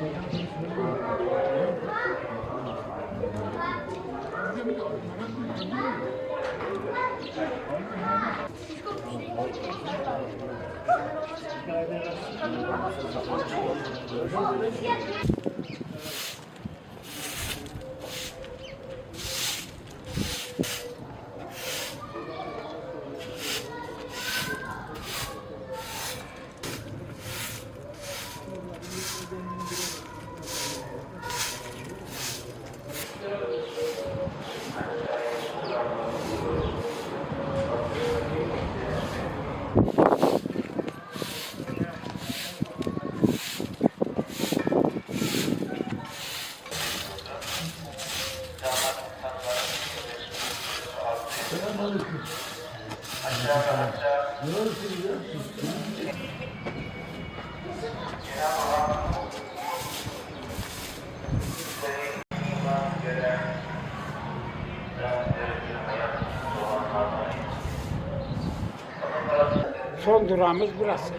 어, Son durağımız burası.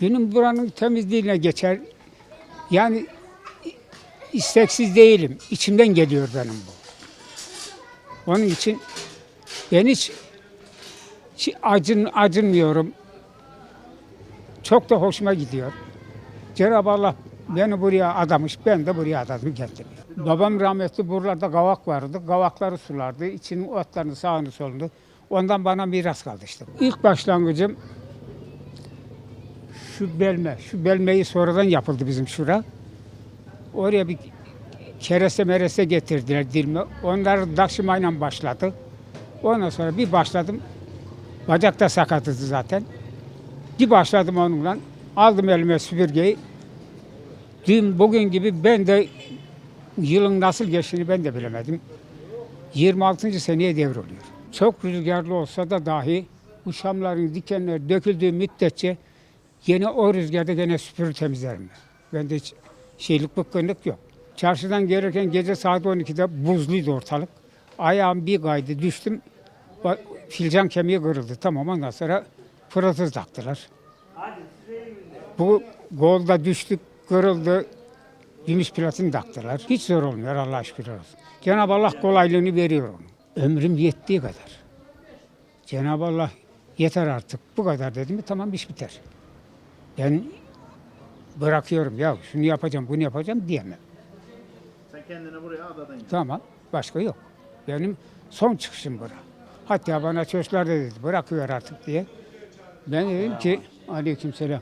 Günüm buranın temizliğine geçer. Yani isteksiz değilim. İçimden geliyor benim bu. Onun için ben hiç, hiç acın, acınmıyorum. Çok da hoşuma gidiyor. Cenab-ı Allah beni buraya adamış, ben de buraya adadım kendim. Babam rahmetli buralarda kavak vardı. Kavakları sulardı. İçinin otlarını sağını solunu. Ondan bana miras kaldı işte. İlk başlangıcım şu belme. Şu belmeyi sonradan yapıldı bizim şura. Oraya bir kereste mereste getirdiler dilme. Onları taşımayla başladı. Ondan sonra bir başladım. Bacakta sakatıydı zaten. Bir başladım onunla. Aldım elime süpürgeyi. Dün bugün gibi ben de yılın nasıl geçtiğini ben de bilemedim. 26. seneye devroluyor. Çok rüzgarlı olsa da dahi bu şamların dikenleri döküldüğü müddetçe yine o rüzgarda gene süpürü temizlerim. ben. Bende hiç şeylik bıkkınlık yok. Çarşıdan gelirken gece saat 12'de buzluydu ortalık. Ayağım bir kaydı düştüm. Filcan kemiği kırıldı. Tamam ondan sonra fırıltız taktılar. Bu golda düştük, kırıldı. Gümüş platini taktılar. Hiç zor olmuyor Allah şükürler olsun. Cenab-ı Allah kolaylığını veriyor onu. Ömrüm yettiği kadar. Cenab-ı Allah yeter artık bu kadar dedi mi tamam iş biter. Ben bırakıyorum ya şunu yapacağım bunu yapacağım diyemem. Sen kendini buraya adadın. yani. Tamam başka yok. Benim son çıkışım bura. Hatta bana çocuklar da dedi bırakıyor artık diye. Ben dedim ki aleykümselam.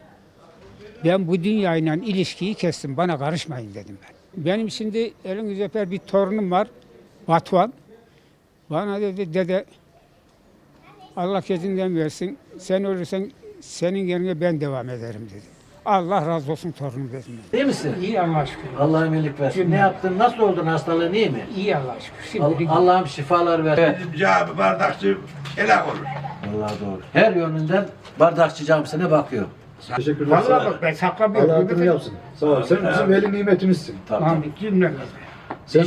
Ben bu dünyayla ilişkiyi kestim. Bana karışmayın dedim ben. Benim şimdi eliniz öper bir torunum var. Batuhan. Bana dedi dede Allah kezinden versin. Sen ölürsen senin yerine ben devam ederim dedi. Allah razı olsun torunum dedim. İyi misin? İyi Allah'a şükür. Allah iyilik versin. Ne yaptın? Nasıl oldun hastalığın iyi mi? İyi Allah'a şükür. Al- Şimdi Allah'ım şifalar ver. Cevabı bardakçı helak olur. Allah doğru. Her yönünden bardakçı camisine bakıyor. Teşekkürler. Vallahi bak ben saklamıyorum. Allah hakkını yapsın. Sağ ol. Sen bizim veli nimetimizsin. Amin cümlemize. Sen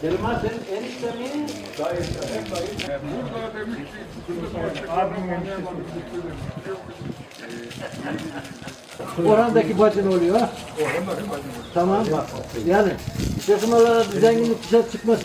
Selma senin enişte mi? Orhandaki bacın oluyor. Tamam. Yani yakın olarak zenginlik dışarı çıkmaz.